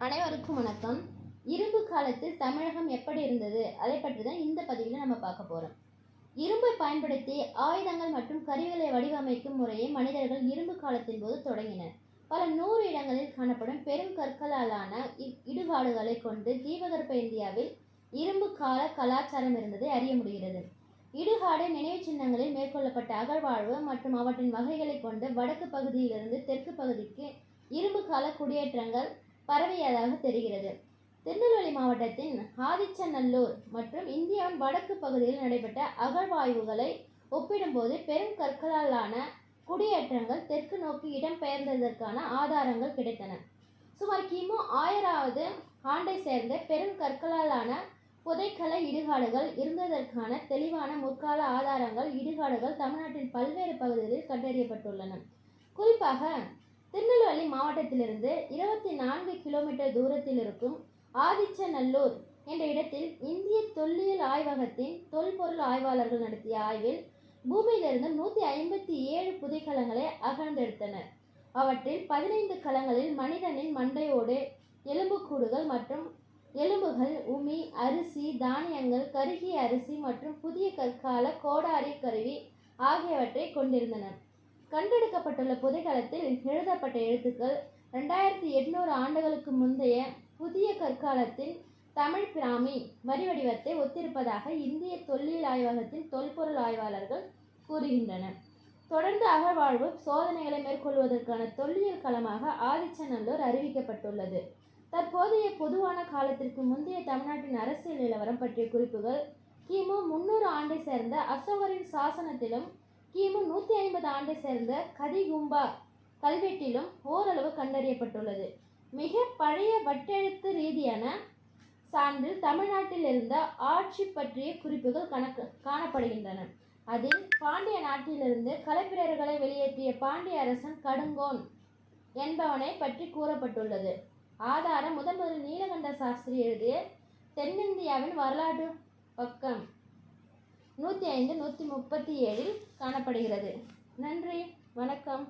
அனைவருக்கும் வணக்கம். இரும்பு காலத்தில் தமிழகம் எப்படி இருந்தது? அதை பற்றி தான் இந்த பதிவில் நம்ம பார்க்க போகிறோம் இரும்பை பயன்படுத்தி ஆயுதங்கள் மற்றும் கருவிகளை வடிவமைக்கும் முறையை மனிதர்கள் இரும்பு காலத்தின் போது தொடங்கினர். பல நூறு இடங்களில் காணப்படும் பெரும் கற்களாலான இ- இடுகாடுகளை கொண்டு தீபகற்ப இந்தியாவில் இரும்பு கால கலாச்சாரம் இருந்ததை அறிய முடிகிறது. இடுகாடு நினைவுச் சின்னங்களில் மேற்கொள்ளப்பட்ட அகழ்வாழ்வு மற்றும் அவற்றின் வகைகளை கொண்டு வடக்கு பகுதியிலிருந்து தெற்கு பகுதிக்கு இரும்பு கால குடியேற்றங்கள் பரவியதாக தெரிகிறது. திருநெல்வேலி மாவட்டத்தின் ஆதிச்சநல்லூர் மற்றும் இந்தியாவின் வடக்கு பகுதியில் நடைபெற்ற அகழ்வாய்வுகளை ஒப்பிடும்போது பெரும் கற்களாலான குடியேற்றங்கள் தெற்கு நோக்கி இடம்பெயர்ந்ததற்கான ஆதாரங்கள் கிடைத்தன. சுமார் கிமு ஆயிராவது ஆண்டை சேர்ந்த பெரும் கற்களாலான புதைக்கல இடுகாடுகள் இருந்ததற்கான தெளிவான முற்கால ஆதாரங்கள் இடுகாடுகள் தமிழ்நாட்டின் பல்வேறு பகுதிகளில் கண்டறியப்பட்டுள்ளன. குறிப்பாக திருநெல்வேலி மாவட்டத்திலிருந்து இருபத்தி நான்கு கிலோமீட்டர் தூரத்தில் இருக்கும் ஆதிச்சநல்லூர் என்ற இடத்தில் இந்திய தொல்லியல் ஆய்வகத்தின் தொல்பொருள் ஆய்வாளர்கள் நடத்திய ஆய்வில் பூமியிலிருந்து நூற்றி ஐம்பத்தி ஏழு புதைக்கலங்களை அகழ்ந்தெடுத்தனர். அவற்றில் பதினைந்து கலங்களில் மனிதனின் மண்டையோடு எலும்புக்கூடுகள் மற்றும் எலும்புகள் உமி அரிசி தானியங்கள் கருகிய அரிசி மற்றும் புதிய கற்கால கோடாரி கருவி ஆகியவற்றை கொண்டிருந்தன கண்டெடுக்கப்பட்டுள்ள புதைக்கலத்தில் எழுதப்பட்ட எழுத்துக்கள் ரெண்டாயிரத்தி எட்நூறு ஆண்டுகளுக்கு முந்தைய புதிய கற்காலத்தின் தமிழ் பிராமி வரிவடிவத்தை ஒத்திருப்பதாக இந்திய தொல்லியல் ஆய்வகத்தின் தொல்பொருள் ஆய்வாளர்கள் கூறுகின்றனர் தொடர்ந்து அகழ்வாழ்வு சோதனைகளை மேற்கொள்வதற்கான தொல்லியல் களமாக ஆதிச்சநல்லூர் அறிவிக்கப்பட்டுள்ளது. தற்போதைய பொதுவான காலத்திற்கு முந்தைய தமிழ்நாட்டின் அரசியல் நிலவரம் பற்றிய குறிப்புகள் கிமு முன்னூறு ஆண்டை சேர்ந்த அசோகரின் சாசனத்திலும் கிமு நூற்றி ஐம்பது ஆண்டை சேர்ந்த கதிகும்பா கல்வெட்டிலும் ஓரளவு கண்டறியப்பட்டுள்ளது. மிக பழைய வட்டெழுத்து ரீதியான சான்றில் தமிழ்நாட்டில் இருந்த ஆட்சி பற்றிய குறிப்புகள் கணக்கு காணப்படுகின்றன. அதில் பாண்டிய நாட்டிலிருந்து களப்பிரர்களை வெளியேற்றிய பாண்டிய அரசன் கடுங்கோன் என்பவனை பற்றி கூறப்பட்டுள்ளது. ஆதாரம் முதன் முதல் நீலகண்ட சாஸ்திரி எழுதிய தென்னிந்தியாவின் வரலாற்று பக்கம். நூற்றி ஐந்து நூற்றி முப்பத்தி ஏழில் காணப்படுகிறது. நன்றி வணக்கம்.